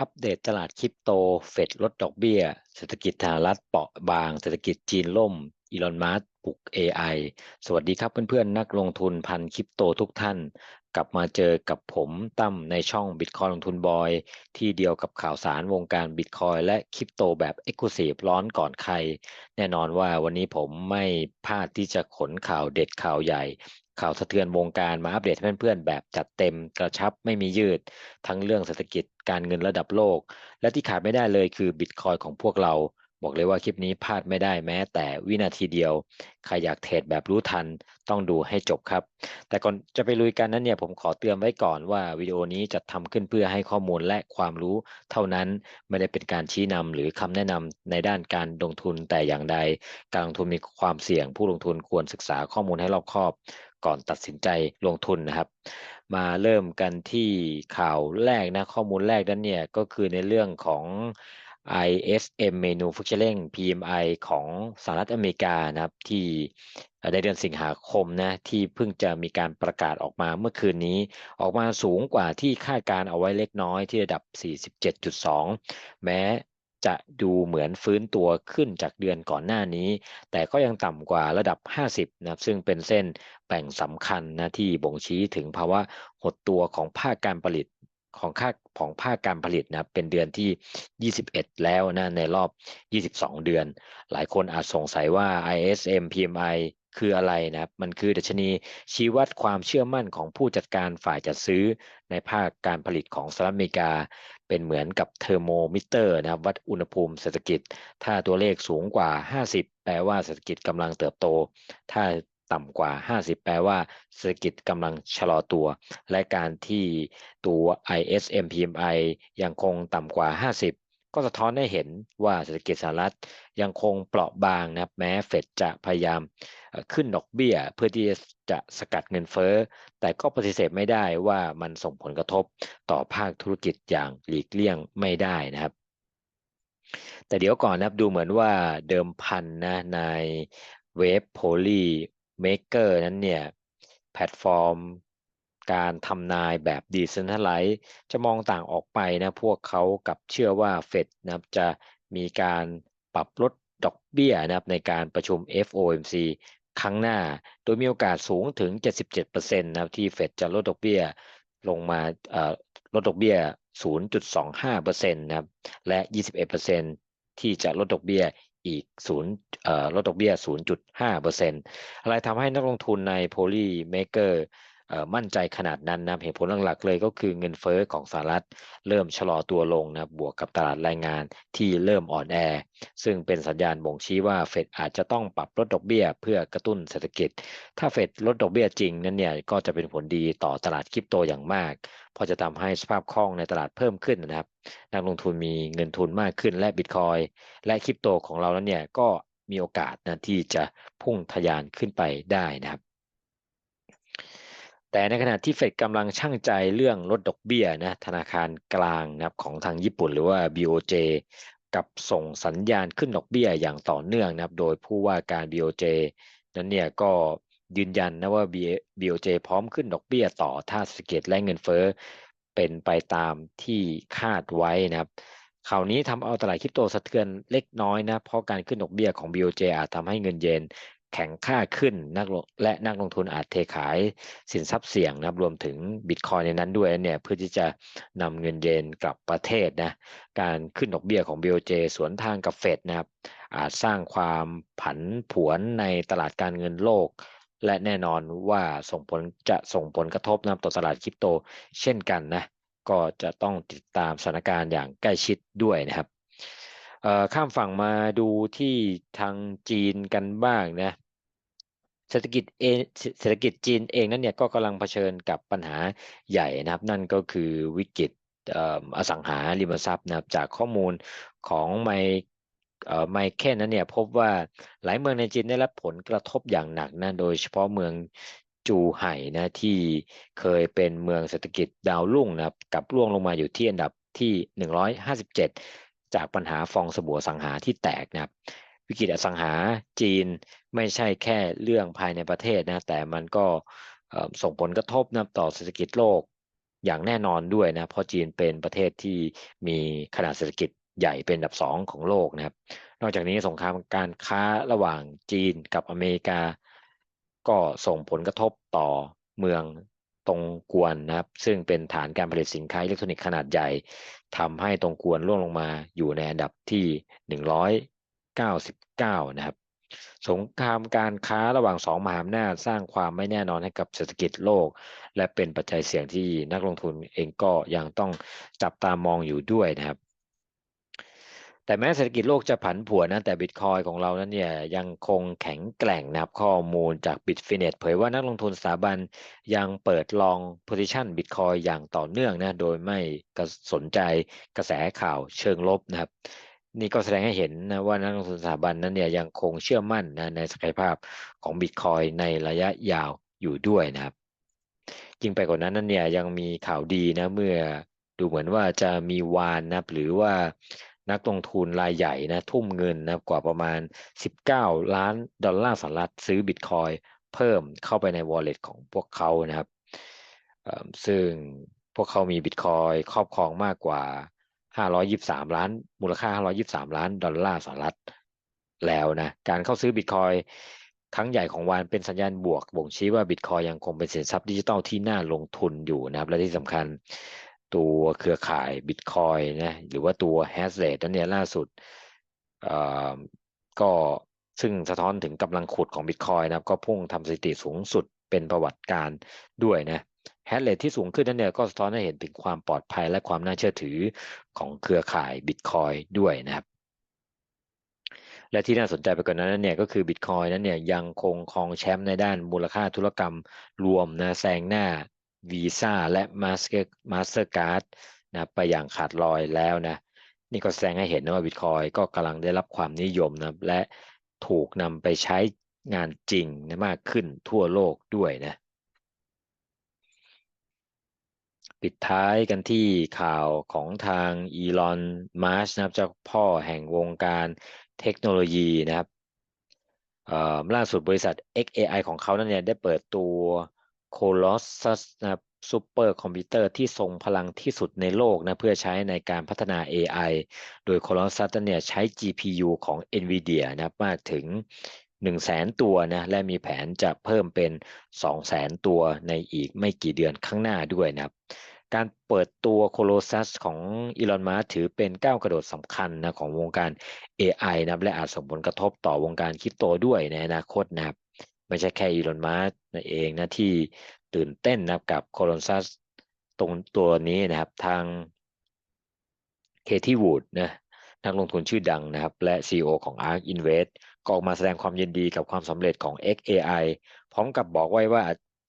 อัปเดตตลาดคริปโต เฟดลดดอกเบี้ย เศรษฐกิจสหรัฐเปราะบาง เศรษฐกิจจีนล่ม อีลอน มัสก์ปลุก AI สวัสดีครับเพื่อนๆ นักลงทุนพันคริปโตทุกท่าน กลับมาเจอกับผมตั้มในช่อง Bitcoin ลงทุนบอย ที่เดียวกับข่าวสารวงการ Bitcoin และคริปโตแบบ Exclusive ร้อนก่อนใคร แน่นอนว่าวันนี้ผมไม่พลาดที่จะขนข่าวเด็ดข่าวใหญ่ ข่าวสะเทือนวงการมาอัปเดตให้เพื่อนๆ แบบจัดเต็มกระชับไม่มียืด ทั้งเรื่องเศรษฐกิจการเงินระดับโลก และที่ขาดไม่ได้เลยคือบิตคอยของพวกเรา บอกเลยว่าคลิปนี้พลาดไม่ได้แม้ แต่วินาทีเดียว ใครอยากเทรดแบบรู้ทันต้องดูให้จบครับ แต่ก่อนจะไปลุยกันนั้นเนี่ยผมขอเตือนไว้ก่อนว่าวิดีโอนี้จะทำขึ้นเพื่อให้ข้อมูลและความรู้เท่านั้นไม่ได้เป็นการชี้นำหรือคำแนะนำในด้านการลงทุนแต่อย่างใด การลงทุนมีความเสี่ยง ผู้ลงทุนควรศึกษาข้อมูลให้รอบคอบ ก่อนตัดสินใจลงทุนนะครับ มาเริ่มกันที่ข่าวแรกนะข้อมูลแรกนั้นเนี่ยก็คือในเรื่องของ ISM Manufacturing PMI ของสหรัฐอเมริกานะครับที่ในเดือนสิงหาคมนะที่เพิ่งจะมีการประกาศออกมาเมื่อคืนนี้ ออกมาสูงกว่าที่คาดการเอาไว้เล็กน้อยที่ระดับ 47.2 แม้จะดูเหมือนฟื้นตัวขึ้นจากเดือนก่อนหน้านี้ แต่ก็ยังต่ำกว่าระดับ 50 นะครับ ซึ่งเป็นเส้นแบ่งสำคัญนะที่บ่งชี้ถึงภาวะหดตัวของภาคการผลิต ของค่าของภาคการผลิตนะเป็นเดือนที่ 21 แล้วนะในรอบ 22 เดือน หลายคนอาจสงสัยว่า ISM PMI คืออะไรนะครับ มันคือดัชนีชี้วัดความเชื่อมั่นของผู้จัดการฝ่ายจัดซื้อในภาคการผลิตของสหรัฐอเมริกา เป็นเหมือนกับเทอร์โมมิเตอร์นะครับ วัดอุณหภูมิเศรษฐกิจ ถ้าตัวเลขสูงกว่า 50 แปลว่าเศรษฐกิจกำลังเติบโต ถ้า ต่ำกว่า 50 แปลว่าเศรษฐกิจกำลังชะลอตัว และการที่ตัว ISM PMI ยังคงต่ำกว่า 50ก็สะท้อนให้เห็นว่าเศรษฐกิจสหรัฐยังคงเปราะบางนะครับแม้เฟดจะพยายามขึ้นดอกเบี้ย เพื่อที่จะสกัดเงินเฟ้อ แต่ก็ปฏิเสธไม่ได้ว่ามันส่งผลกระทบต่อภาคธุรกิจอย่างหลีกเลี่ยงไม่ได้นะครับ แต่เดี๋ยวก่อนนะครับดูเหมือนว่าเดิมพันนะในเว็บโพลี เมเกอร์นั้นเนี่ยแพลตฟอร์มการทำนายแบบดีเซนทัลไลท์จะมองต่างออกไปนะพวกเขากับเชื่อว่าเฟดนะครับจะมีการปรับลดดอกเบี้ยนะครับในการประชุม FOMC ครั้งหน้า โดยมีโอกาสสูงถึง 77%นะครับที่เฟดจะลดดอกเบี้ยลงมาลดดอกเบี้ย 0.25%นะครับและ 21%ที่จะลดดอกเบี้ย อีก0ลดดอกเบี้ย 0.5%อะไรทำให้นักลงทุนใน Polymaker มั่นใจขนาดนั้นนะเหตุผลหลักๆเลยก็คือเงินเฟอ้อของสหรัฐเริ่มชะลอตัวลงนะบวกกับตลาดแรงงานที่เริ่มอ่อนแอ ซึ่งเป็นสัญญาณบ่งชี้ว่าเฟดอาจจะต้องปรับลดดอกเบี้ยเพื่อกระตุ้นเศรษฐกิจ ถ้าเฟดลดดอกเบี้ยจริงนั้นเนี่ยก็จะเป็นผลดีต่อตลาดคริปโตอย่างมากพอจะทำให้สภาพคล่องในตลาดเพิ่มขึ้นนะครับ นักลงทุนมีเงินทุนมากขึ้นและบิตคอยและคริปโตของเราแล้วเนี่ยก็มีโอกาสนะที่จะพุ่งทะยานขึ้นไปได้นะครับ แต่ในขณะที่เฟดกำลังช่างใจเรื่องลดดอกเบี้ยนะธนาคารกลางนะครับของทางญี่ปุ่นหรือว่า BOJ กับส่งสัญญาณขึ้นดอกเบี้ยอย่างต่อเนื่องนะครับ โดยผู้ว่าการ BOJ นั้นเนี่ยก็ยืนยันนะว่า BOJ พร้อมขึ้นดอกเบี้ยต่อถ้าสเกิจและเงินเฟ้อเป็นไปตามที่คาดไว้นะครับข่าวนี้ทำเอาตลาดคริปโตสะเทือนเล็กน้อยนะ เพราะการขึ้นดอกเบี้ยของ BOJ อาจทำให้เงินเยน แข็งค่าขึ้นนักและนักลงทุนอาจเทขายสินทรัพย์เสี่ยงนะรวมถึงบิตคอยในนั้นด้วยเนี่ยเพื่อที่จะนำเงินเยนกลับประเทศนะการขึ้นดอกเบี้ยของ BOJ สวนทางกับเฟดนะครับอาจสร้างความผันผวนในตลาดการเงินโลก และแน่นอนว่าส่งผลจะส่งผลกระทบนะต่อตลาดคริปโตเช่นกันนะก็จะต้องติดตามสถานการณ์อย่างใกล้ชิดด้วยนะครับข้ามฝั่งมาดูที่ทางจีนกันบ้างนะ เศรษฐกิจเองเศรษฐกิจจีนเองนั้นเนี่ยก็กำลังเผชิญกับปัญหาใหญ่นะครับ นั่นก็คือวิกฤตอสังหาริมทรัพย์นะครับจากข้อมูลของไมไมเคิลนั้นเนี่ยพบว่าหลายเมืองในจีนได้รับผลกระทบอย่างหนักนะโดยเฉพาะเมืองจูไห่นะที่เคยเป็นเมืองเศรษฐกิจดาวรุ่งนะครับกับร่วงลงมาอยู่ที่อันดับที่ 157 จากปัญหาฟองสบู่สังหาที่แตกนะครับ วิกฤตอสังหาจีนไม่ใช่แค่เรื่องภายในประเทศนะแต่มันก็ส่งผลกระทบนะต่อเศรษฐกิจโลกอย่างแน่นอนด้วยนะเพราะจีนเป็นประเทศที่มีขนาดเศรษฐกิจใหญ่เป็นอันดับสองของโลกนะครับ นอกจากนี้สงครามการค้าระหว่างจีนกับอเมริกา ก็ส่งผลกระทบต่อเมืองตรงกวนนะครับ ซึ่งเป็นฐานการผลิตสินค้าอิเล็กทรอนิกส์ขนาดใหญ่ทำให้ตรงกวนร่วงลงมาอยู่ในอันดับที่ หนึ่งร้อยเก้าสิบเก้านะครับ สงครามการค้าระหว่างสองมหาอำนาจสร้างความไม่แน่นอนให้กับเศรษฐกิจโลก และเป็นปัจจัยเสี่ยงที่นักลงทุนเองก็ยังต้องจับตามองอยู่ด้วยนะครับแต่แม้เศรษฐกิจโลกจะผันผวนนะแต่บิตคอยของเรานั้นเนี่ยยังคงแข็งแกร่งนะครับข้อมูลจาก Bitfinex เผยว่านักลงทุนสถาบันยังเปิดลอง position บิตคอยอย่างต่อเนื่องนะโดยไม่สนใจกระแสข่าวเชิงลบนะครับ นี่ก็แสดงให้เห็นนะว่านักลงทุนสถาบันนั้นเนี่ยยังคงเชื่อมั่นนะในศักยภาพของบิตคอยในระยะยาวอยู่ด้วยนะครับยิ่งไปกว่านั้นนั้นเนี่ยยังมีข่าวดีนะเมื่อดูเหมือนว่าจะมีวานนะหรือว่านักลงทุนรายใหญ่นะทุ่มเงินนะกว่าประมาณ 19 ล้านดอลลาร์สหรัฐซื้อบิตคอยเพิ่มเข้าไปใน wallet ของพวกเขานะครับซึ่งพวกเขามีบิตคอยครอบครองมากกว่า 523 ล้าน มูลค่า 523 ล้านดอลลาร์สหรัฐแล้วนะ การเข้าซื้อบิตคอยครั้งใหญ่ของวันเป็นสัญญาณบวก บ่งชี้ว่าบิตคอยยังคงเป็นสินทรัพย์ดิจิทัลที่น่าลงทุนอยู่นะครับ และที่สำคัญตัวเครือข่ายบิตคอยนะหรือว่าตัวแฮชเรทนั้นเนี่ยล่าสุดก็ซึ่งสะท้อนถึงกำลังขุดของบิตคอยนะครับ ก็พุ่งทำสถิติสูงสุดเป็นประวัติการด้วยนะ แฮชเรทที่สูงขึ้นนั้นเนี่ยก็สะท้อนให้เห็นถึงความปลอดภัยและความน่าเชื่อถือของเครือข่ายบิตคอยด้วยนะครับและที่น่าสนใจไปกว่านั้นเนี่ยก็คือบิตคอยนั้นเนี่ยยังคงครองแชมป์ในด้านมูลค่าธุรกรรมรวมนะแซงหน้าวีซ่าและมาสเตอร์มาสเตอร์การ์ดนะไปอย่างขาดลอยแล้วนะนี่ก็แสดงให้เห็นนะว่าบิตคอยก็กำลังได้รับความนิยมนะและถูกนำไปใช้งานจริงนะมากขึ้นทั่วโลกด้วยนะ ปิดท้ายกันที่ข่าวของทางอีลอนมัสนะครับเจ้าพ่อแห่งวงการเทคโนโลยีนะครับล่าสุดบริษัท XAI ของเขานั้นเนี่ยได้เปิดตัว Colossus นะครับซูเปอร์คอมพิวเตอร์ที่ทรงพลังที่สุดในโลกนะเพื่อใช้ในการพัฒนา AI โดย Colossus เนี่ยใช้ GPU ของ NVIDIA นะมากถึง 1 0 0 0 0แสนตัวนะและมีแผนจะเพิ่มเป็น 2 0 0แสนตัวในอีกไม่กี่เดือนข้างหน้าด้วยนะครับ การเปิดตัวโคโลซัสของอีลอนมัสถือเป็นก้าวกระโดดสำคัญนะของวงการ AI นะและอาจส่งผลกระทบต่อวงการคริปโตด้วยในอนาคตนะครับ ไม่ใช่แค่อีลอนมัสเองนะที่ตื่นเต้นนะกับโคโลซัสตรงตัวนี้นะครับทางเคที่วูดนะนักลงทุนชื่อดังนะครับ และ CEO ของ ARK Invest ก็ออกมาแสดงความยินดีกับความสำเร็จของ XAI พร้อมกับบอกไว้ว่า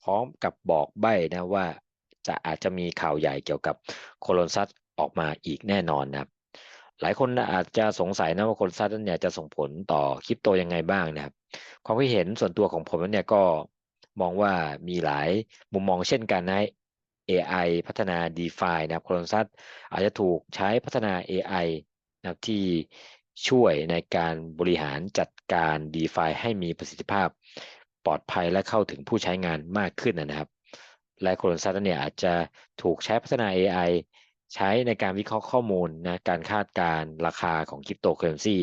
พร้อมกับบอกใบ้นะว่า จะอาจจะมีข่าวใหญ่เกี่ยวกับโคลนซัสออกมาอีกแน่นอนนะครับ หลายคนอาจจะสงสัยนะว่าโคลนซัสนั้นเนี่ยจะส่งผลต่อคริปโตยังไงบ้างนะครับ ความคิดเห็นส่วนตัวของผมนั้นเนี่ยก็มองว่ามีหลายมุมมองเช่นกันนะ AI พัฒนา DeFi นะครับโคลนซัสอาจจะถูกใช้พัฒนา AI นะครับที่ช่วยในการบริหารจัดการ DeFi ให้มีประสิทธิภาพ ปลอดภัยและเข้าถึงผู้ใช้งานมากขึ้นนะครับ และโคลนซัตเนี่ยอาจจะถูกใช้พัฒนา AI ใช้ในการวิเคราะห์ข้อมูลนะการคาดการราคาของคริปโตเคอเรนซี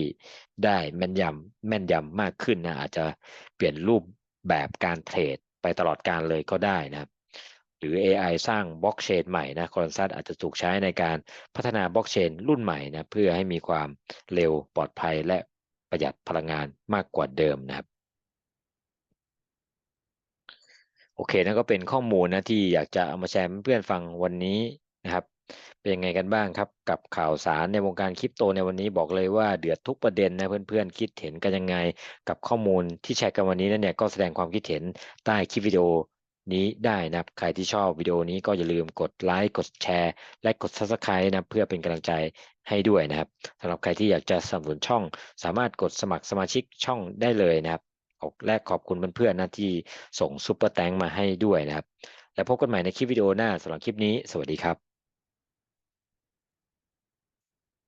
ได้แม่นยำแม่นยำมากขึ้นนะอาจจะเปลี่ยนรูปแบบการเทรดไปตลอดการเลยก็ได้นะครับหรือ AI สร้างบล็อกเชนใหม่นะคอนซัตอาจจะถูกใช้ในการพัฒนาบล็อกเชนรุ่นใหม่นะเพื่อให้มีความเร็วปลอดภัยและประหยัดพลังงานมากกว่าเดิมนะครับ โอเคนั่นก็เป็นข้อมูลนะที่อยากจะเอามาแชร์เพื่อนฟังวันนี้นะครับ เป็นยังไงกันบ้างครับ กับข่าวสารในวงการคริปโตในวันนี้บอกเลยว่าเดือดทุกประเด็นนะเพื่อนๆคิดเห็นกันยังไง กับข้อมูลที่แชร์กันวันนี้นั่นเนี่ยก็แสดงความคิดเห็นใต้คลิปวิดีโอนี้ได้นะครับ ใครที่ชอบวิดีโอนี้ก็อย่าลืมกดไลค์กดแชร์ และกด Subscribe นะเพื่อเป็นกำลังใจให้ด้วยนะครับสำหรับใครที่อยากจะสนับสนุนช่อง สามารถกดสมัครสมาชิกช่องได้เลยนะครับ แลกขอบคุณเพื่อนๆนะที่ส่งซุปเปอร์แตงมาให้ด้วยนะครับ แล้วพบกันใหม่ในคลิปวิดีโอหน้าสำหรับคลิปนี้ สวัสดีครับ